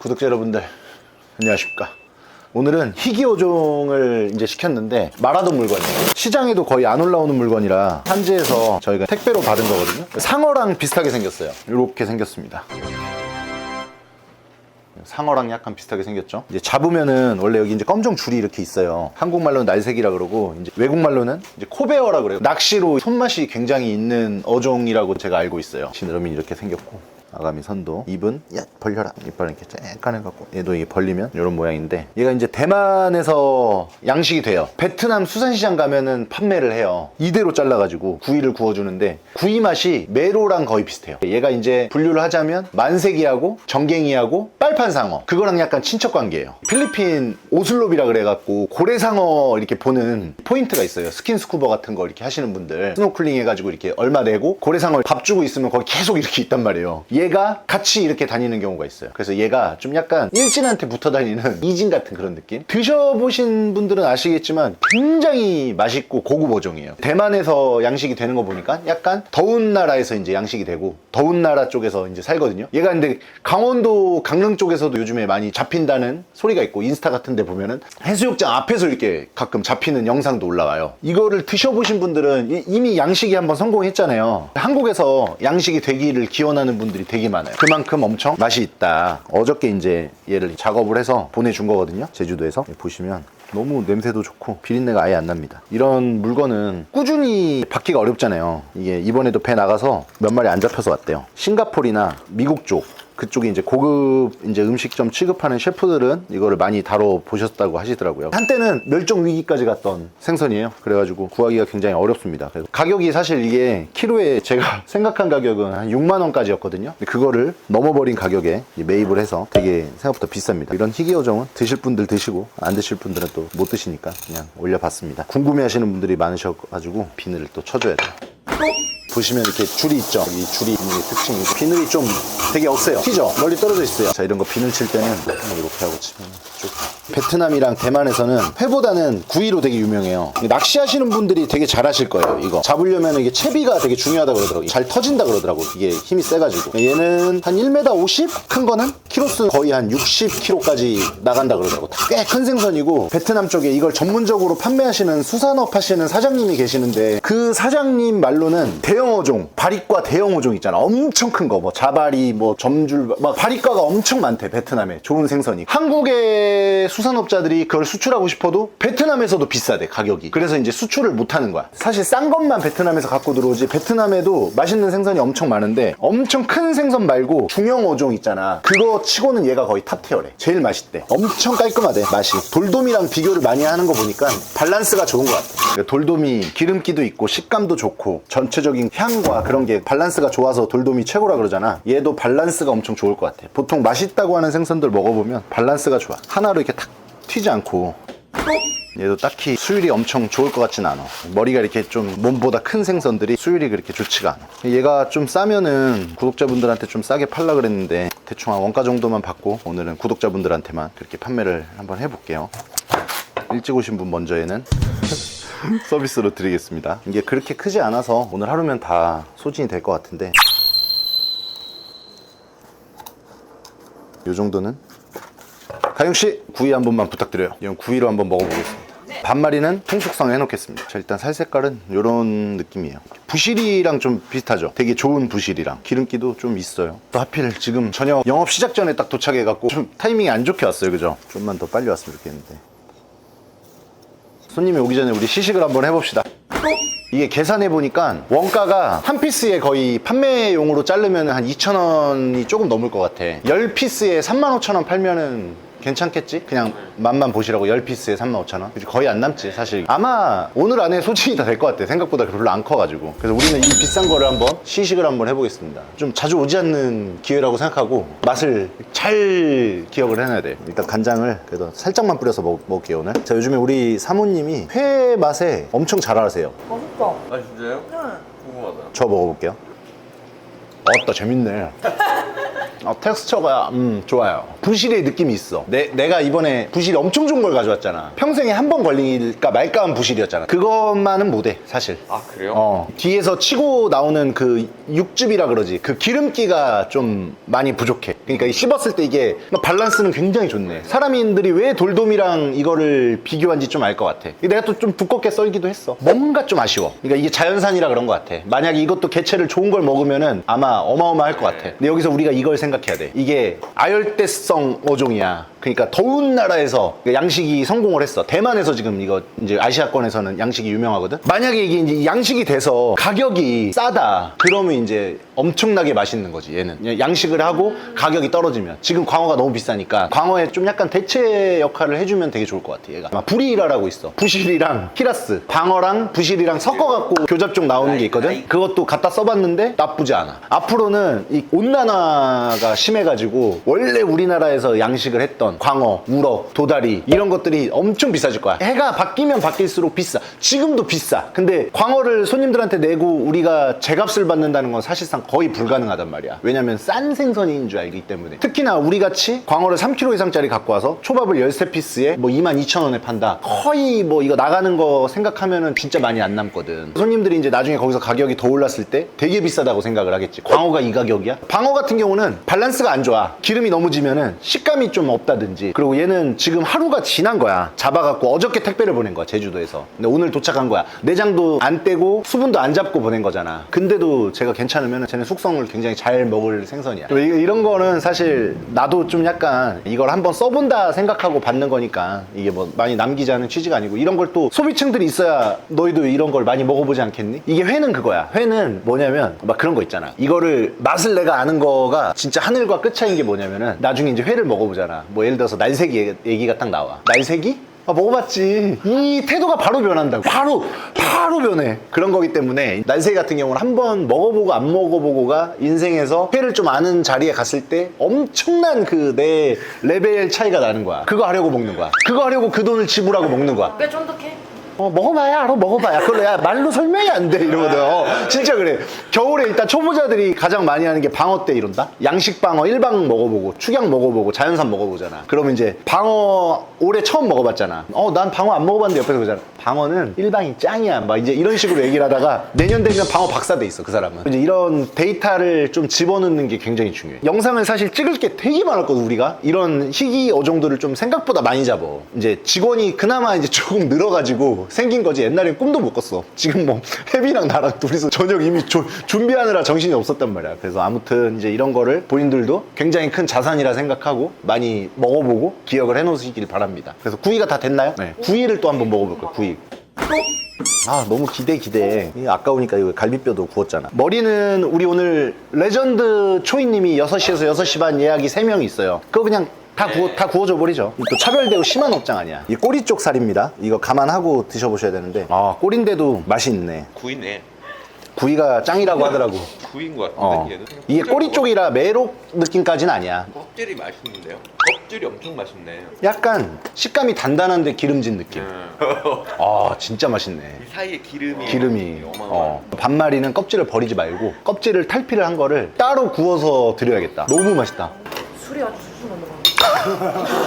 구독자 여러분들 안녕하십니까 오늘은 희귀어종을 이제 시켰는데 말하던 물건이에요 시장에도 거의 안 올라오는 물건이라 산지에서 저희가 택배로 받은 거거든요 상어랑 비슷하게 생겼어요 이렇게 생겼습니다 상어랑 약간 비슷하게 생겼죠. 이제 잡으면은 원래 여기 이제 검정 줄이 이렇게 있어요. 한국말로는 날색이라 그러고 이제 외국말로는 이제 코베어라 그래요. 낚시로 손맛이 굉장히 있는 어종이라고 제가 알고 있어요. 지느러미 이렇게 생겼고 아가미 선도 입은 야 벌려라 이빨 이렇게 쨍깐 해갖고 얘도 이게 벌리면 이런 모양인데 얘가 이제 대만에서 양식이 돼요. 베트남 수산시장 가면은 판매를 해요. 이대로 잘라가지고 구이를 구워주는데 구이 맛이 메로랑 거의 비슷해요. 얘가 이제 분류를 하자면 만세기하고 정갱이하고 빨판상어 그거랑 약간 친척 관계예요. 필리핀 오슬롭이라 그래갖고 고래상어 이렇게 보는 포인트가 있어요. 스킨스쿠버 같은 거 이렇게 하시는 분들 스노클링 해가지고 이렇게 얼마 내고 고래상어 밥 주고 있으면 거기 계속 이렇게 있단 말이에요. 얘가 같이 이렇게 다니는 경우가 있어요. 그래서 얘가 좀 약간 일진한테 붙어 다니는 이진 같은 그런 느낌. 드셔보신 분들은 아시겠지만 굉장히 맛있고 고급 어종이에요. 대만에서 양식이 되는 거 보니까 약간 더운 나라에서 이제 양식이 되고 더운 나라 쪽에서 이제 살거든요. 얘가 근데 강원도 강릉 쪽에서도 요즘에 많이 잡힌다는 소리가 있고 인스타 같은 데 보면은 해수욕장 앞에서 이렇게 가끔 잡히는 영상도 올라와요. 이거를 드셔보신 분들은 이- 이미 양식이 한번 성공했잖아요. 한국에서 양식이 되기를 기원하는 분들이 되게 많아요. 그만큼 엄청 맛이 있다. 어저께 이제 얘를 작업을 해서 보내준 거거든요. 제주도에서. 보시면 너무 냄새도 좋고 비린내가 아예 안 납니다. 이런 물건은 꾸준히 받기가 어렵잖아요. 이게 이번에도 배 나가서 몇 마리 안 잡혀서 왔대요. 싱가폴이나 미국 쪽 그쪽에 이제 고급 이제 음식점 취급하는 셰프들은 이거를 많이 다뤄 보셨다고 하시더라고요. 한때는 멸종 위기까지 갔던 생선이에요. 그래가지고 구하기가 굉장히 어렵습니다. 그래서 가격이 사실 이게 키로에 제가 생각한 가격은 한 6만 원까지였거든요. 그거를 넘어버린 가격에 매입을 해서 되게 생각보다 비쌉니다. 이런 희귀어종은 드실 분들 드시고 안 드실 분들은 또 못 드시니까 그냥 올려봤습니다. 궁금해하시는 분들이 많으셔가지고 비늘을 또 쳐줘야 돼요. 보시면 이렇게 줄이 있죠. 이 줄이 있는 게 특징이고 비늘이 좀 되게 없어요. 튀죠? 멀리 떨어져 있어요. 자 이런 거 비늘 칠 때는 이렇게 하고 치면 쭉. 베트남이랑 대만에서는 회보다는 구이로 되게 유명해요. 낚시하시는 분들이 되게 잘하실 거예요. 이거 잡으려면 이게 채비가 되게 중요하다 그러더라고요. 잘 터진다 그러더라고. 이게 힘이 세가지고. 얘는 한 1m 50? 큰 거는 키로수 거의 한 60kg까지 나간다 그러더라고. 꽤 큰 생선이고 베트남 쪽에 이걸 전문적으로 판매하시는 수산업 하시는 사장님이 계시는데 그 사장님 말로는 대형 어종, 바리과 대형 어종 있잖아. 엄청 큰 거, 뭐 자바리, 뭐 점줄, 막 바리과가 엄청 많대. 베트남에 좋은 생선이. 한국의 수산업자들이 그걸 수출하고 싶어도 베트남에서도 비싸대 가격이. 그래서 이제 수출을 못 하는 거야. 사실 싼 것만 베트남에서 갖고 들어오지. 베트남에도 맛있는 생선이 엄청 많은데 엄청 큰 생선 말고 중형 어종 있잖아. 그거 치고는 얘가 거의 탑티어래. 제일 맛있대. 엄청 깔끔하대 맛이. 돌돔이랑 비교를 많이 하는 거 보니까 밸런스가 좋은 것 같아. 그러니까 돌돔이 기름기도 있고 식감도 좋고 전체적인 향과 그런 게 밸런스가 좋아서 돌돔이 최고라 그러잖아. 얘도 밸런스가 엄청 좋을 것 같아. 보통 맛있다고 하는 생선들 먹어보면 밸런스가 좋아. 하나로 이렇게 탁 튀지 않고 얘도 딱히 수율이 엄청 좋을 것 같진 않아. 머리가 이렇게 좀 몸보다 큰 생선들이 수율이 그렇게 좋지가 않아. 얘가 좀 싸면은 구독자분들한테 좀 싸게 팔라 그랬는데 대충 한 원가 정도만 받고 오늘은 구독자분들한테만 그렇게 판매를 한번 해볼게요. 일찍 오신 분 먼저에는 서비스로 드리겠습니다. 이게 그렇게 크지 않아서 오늘 하루면 다 소진이 될 것 같은데 이 정도는 가영 씨 구이 한 번만 부탁드려요. 이건 구이로 한번 먹어보겠습니다. 반마리는 통숙성 해놓겠습니다. 자 일단 살 색깔은 이런 느낌이에요. 부실이랑 좀 비슷하죠. 되게 좋은 부실이랑 기름기도 좀 있어요. 또 하필 지금 저녁 영업 시작 전에 딱 도착해갖고 좀 타이밍이 안 좋게 왔어요, 그죠? 좀만 더 빨리 왔으면 좋겠는데. 손님이 오기 전에 우리 시식을 한번 해봅시다. 이게 계산해 보니까 원가가 한 피스에 거의 판매용으로 자르면 한 2,000원이 조금 넘을 것 같아. 10피스에 35,000원 팔면은 괜찮겠지? 그냥 맛만 보시라고 10피스에 35,000원? 그치, 거의 안 남지, 사실. 아마 오늘 안에 소진이 다 될 것 같아. 생각보다 별로 안 커가지고. 그래서 우리는 이 비싼 거를 한번 시식을 한번 해보겠습니다. 좀 자주 오지 않는 기회라고 생각하고 맛을 잘 기억을 해놔야 돼. 일단 간장을 그래도 살짝만 뿌려서 먹, 먹을게요, 오늘. 자, 요즘에 우리 사모님이 회 맛에 엄청 잘 알아세요. 맛있다. 아 진짜요? 응. 궁금하다. 저 먹어볼게요. 어따 재밌네. 어, 텍스처가 음 좋아요. 부실의 느낌이 있어. 내, 내가 이번에 부실 엄청 좋은 걸 가져왔잖아. 평생에 한 번 걸릴까 말까 한 부실이었잖아. 그것만은 못해 사실. 아 그래요? 어, 뒤에서 치고 나오는 그 육즙이라 그러지. 그 기름기가 좀 많이 부족해. 그러니까 이 씹었을 때 이게 밸런스는 굉장히 좋네. 사람인들이 왜 돌돔이랑 이거를 비교한지 좀 알 것 같아. 내가 또 좀 두껍게 썰기도 했어. 뭔가 좀 아쉬워. 그러니까 이게 자연산이라 그런 것 같아. 만약에 이것도 개체를 좋은 걸 먹으면은 아마 어마어마할 것 같아. 근데 여기서 우리가 이걸 생각해야 돼. 이게 아열대 성 어종이야 그러니까 더운 나라에서 양식이 성공을 했어. 대만에서 지금 이거 이제 아시아권에서는 양식이 유명하거든. 만약에 이게 이제 양식이 돼서 가격이 싸다. 그러면 이제 엄청나게 맛있는 거지. 얘는 양식을 하고 가격이 떨어지면 지금 광어가 너무 비싸니까 광어에 좀 약간 대체 역할을 해주면 되게 좋을 것 같아. 얘가 아마 불이라라고 있어. 부실이랑 피라스, 방어랑 부실이랑 섞어갖고 교잡종 나오는 게 있거든. 그것도 갖다 써봤는데 나쁘지 않아. 앞으로는 이 온난화가 심해가지고 원래 우리나라에서 양식을 했던 광어, 우럭, 도다리 이런 것들이 엄청 비싸질 거야. 해가 바뀌면 바뀔수록 비싸. 지금도 비싸. 근데 광어를 손님들한테 내고 우리가 제값을 받는다는 건 사실상 거의 불가능하단 말이야. 왜냐면 싼 생선인 줄 알기 때문에. 특히나 우리 같이 광어를 3kg 이상짜리 갖고 와서 초밥을 13피스에 뭐 22,000원에 판다. 거의 뭐 이거 나가는 거 생각하면은 진짜 많이 안 남거든. 손님들이 이제 나중에 거기서 가격이 더 올랐을 때 되게 비싸다고 생각을 하겠지. 광어가 이 가격이야? 방어 같은 경우는 밸런스가 안 좋아. 기름이 너무 지면은 식감이 좀 없다 든지. 그리고 얘는 지금 하루가 지난 거야. 잡아갖고 어저께 택배를 보낸 거야. 제주도에서. 근데 오늘 도착한 거야. 내장도 안 떼고 수분도 안 잡고 보낸 거잖아. 근데도 제가 괜찮으면 쟤는 숙성을 굉장히 잘 먹을 생선이야. 이- 이런 거는 사실 나도 좀 약간 이걸 한번 써본다 생각하고 받는 거니까 이게 뭐 많이 남기자는 취지가 아니고 이런 걸 또 소비층들이 있어야 너희도 이런 걸 많이 먹어보지 않겠니? 이게 회는 그거야. 회는 뭐냐면 막 그런 거 있잖아. 이거를 맛을 내가 아는 거가 진짜 하늘과 끝 차이인 게 뭐냐면은 나중에 이제 회를 먹어보잖아. 뭐 예를 들어서 날새기 얘기가 딱 나와. 날새기? 아, 먹어봤지. 이 태도가 바로 변한다고. 바로, 바로 변해. 그런 거기 때문에 날새기 같은 경우는 한 번 먹어보고 안 먹어보고가 인생에서 회를 좀 아는 자리에 갔을 때 엄청난 그 내 레벨 차이가 나는 거야. 그거 하려고 먹는 거야. 그거 하려고 그 돈을 지불하고 먹는 거야. 왜 쫀득해? 어, 먹어봐야 알아, 먹어봐야. 그걸 야, 말로 설명이 안 돼, 이러거든. 어, 진짜 그래. 겨울에 일단 초보자들이 가장 많이 하는 게 방어 때 이런다? 양식 방어 일방 먹어보고, 축양 먹어보고, 자연산 먹어보잖아. 그러면 이제 방어 올해 처음 먹어봤잖아. 어, 난 방어 안 먹어봤는데 옆에서 그러잖아. 방어는 일방이 짱이야. 막 이제 이런 식으로 얘기를 하다가 내년 되면 방어 박사 돼 있어, 그 사람은. 이제 이런 데이터를 좀 집어넣는 게 굉장히 중요해. 영상을 사실 찍을 게 되게 많았거든, 우리가. 이런 희귀 어종들을 좀 생각보다 많이 잡어. 이제 직원이 그나마 이제 조금 늘어가지고 생긴 거지. 옛날엔 꿈도 못 꿨어. 지금 뭐 혜비랑 나랑 둘이서 저녁 이미 조- 준비하느라 정신이 없었단 말이야. 그래서 아무튼 이제 이런 거를 본인들도 굉장히 큰 자산이라 생각하고 많이 먹어보고 기억을 해놓으시길 바랍니다. 그래서 구이가 다 됐나요? 네. 구이를 또 한번 먹어볼 거예요. 구이. 아 너무 기대 기대. 아까우니까 이거 갈비뼈도 구웠잖아. 머리는 우리 오늘 레전드 초이님이 6시에서 6시 반 예약이 3명 있어요. 그거 그냥 다 구워, 다 구워줘 버리죠. 또 차별되고 심한 업장 아니야. 이 꼬리 쪽 살입니다. 이거 감안하고 드셔보셔야 되는데. 아. 꼬리인데도 맛이 있네. 구이네. 구이가 짱이라고 하더라고 구이인 것 같은데 어. 얘는. 이게 꼬리 쪽이라 메록 느낌까지는 아니야 껍질이 맛있는데요? 껍질이 엄청 맛있네. 약간 식감이 단단한데 기름진 느낌 음. 아 진짜 맛있네 이 사이에 기름이 기름이. 어. 반마리는 껍질을 버리지 말고 껍질을 탈피를 한 거를 따로 구워서 드려야겠다 너무 맛있다 술이 아주 술술 넘어가.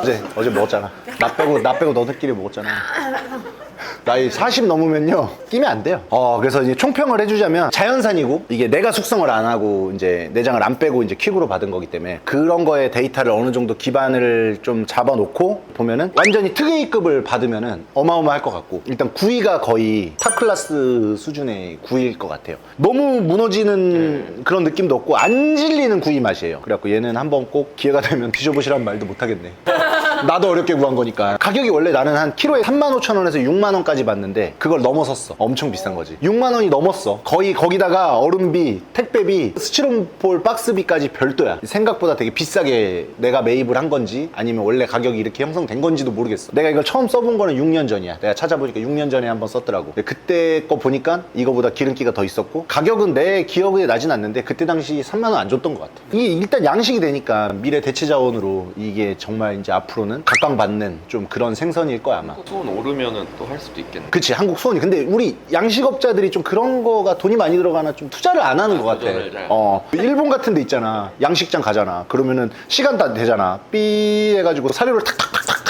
어제 어제 먹었잖아 나 빼고 나 빼고 너들끼리 먹었잖아 나이 40 넘으면요. 끼면 안 돼요. 어 그래서 이제 총평을 해주자면 자연산이고 이게 내가 숙성을 안 하고 이제 내장을 안 빼고 이제 킥으로 받은 거기 때문에 그런 거에 데이터를 어느 정도 기반을 좀 잡아놓고 보면은 완전히 특A급을 받으면은 어마어마할 것 같고 일단 구이가 거의 탑 클래스 수준의 구이일 것 같아요. 너무 무너지는 그런 느낌도 없고 안 질리는 구이 맛이에요. 그래갖고 얘는 한번 꼭 기회가 되면 드셔보시란 말도 못하겠네 나도 어렵게 구한 거니까. 가격이 원래 나는 한 키로에 3만 5천 원에서 6만 원까지 받는데 그걸 넘어섰어. 엄청 비싼 거지. 6만 원이 넘었어. 거의 거기다가 얼음비 택배비 스티로폴 박스비까지 별도야. 생각보다 되게 비싸게 내가 매입을 한 건지 아니면 원래 가격이 이렇게 형성된 건지도 모르겠어. 내가 이걸 처음 써본 거는 6년 전이야. 내가 찾아보니까 6년 전에 한번 썼더라고. 근데 그때 거 보니까 이거보다 기름기가 더 있었고 가격은 내 기억에 나진 않는데 그때 당시 3만 원 안 줬던 것 같아. 이게 일단 양식이 되니까 미래 대체 자원으로 이게 정말 이제 앞으로는 나오는 각광받는 좀 그런 생선일 거야 아마. 수온 오르면은 또 할 수도 있겠네. 그치 한국 수원이 근데 우리 양식업자들이 좀 그런 거가 돈이 많이 들어가나 좀 투자를 안 하는 것 같아 도전을 잘. 어 일본 같은 데 있잖아 양식장 가잖아 그러면은 시간 다 되잖아 삐 해가지고 사료를 탁탁탁탁탁탁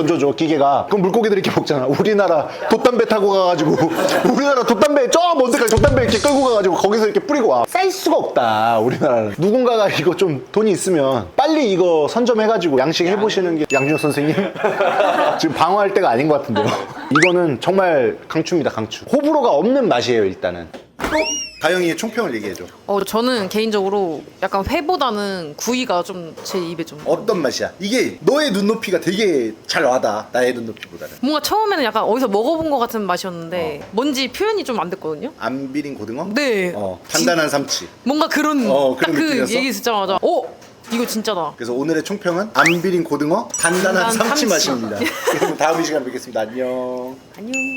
던져줘 기계가. 그럼 물고기들이 이렇게 먹잖아. 우리나라 돛담배 타고 가가지고 우리나라 돛담배 저 먼 데까지 돛담배 이렇게 끌고 가가지고 거기서 이렇게 뿌리고 와쌀 수가 없다 우리나라는. 누군가가 이거 좀 돈이 있으면 빨리 이거 선점해가지고 양식 해보시는 게 양준혁 선생님? 지금 방어할 때가 아닌 것 같은데요. 이거는 정말 강추입니다 강추. 호불호가 없는 맛이에요 일단은. 또 다영이의 총평을 얘기해줘 어, 저는 개인적으로 약간 회보다는 구이가 좀 제 입에 좀 어떤 맛이야 이게 너의 눈높이가 되게 잘 와다 나의 눈높이보다는 뭔가 처음에는 약간 어디서 먹어본 것 같은 맛이었는데 뭔지 표현이 좀 안 됐거든요. 안 비린 고등어? 네. 어, 단단한 삼치 뭔가 그런 어, 그런 딱 그 느낌이었어? 얘기 듣자마자 어 이거 진짜다. 그래서 오늘의 총평은 안 비린 고등어 단단한 단단한 삼치 삼치. 맛입니다 그럼 다음 이 시간 뵙겠습니다 안녕 안녕.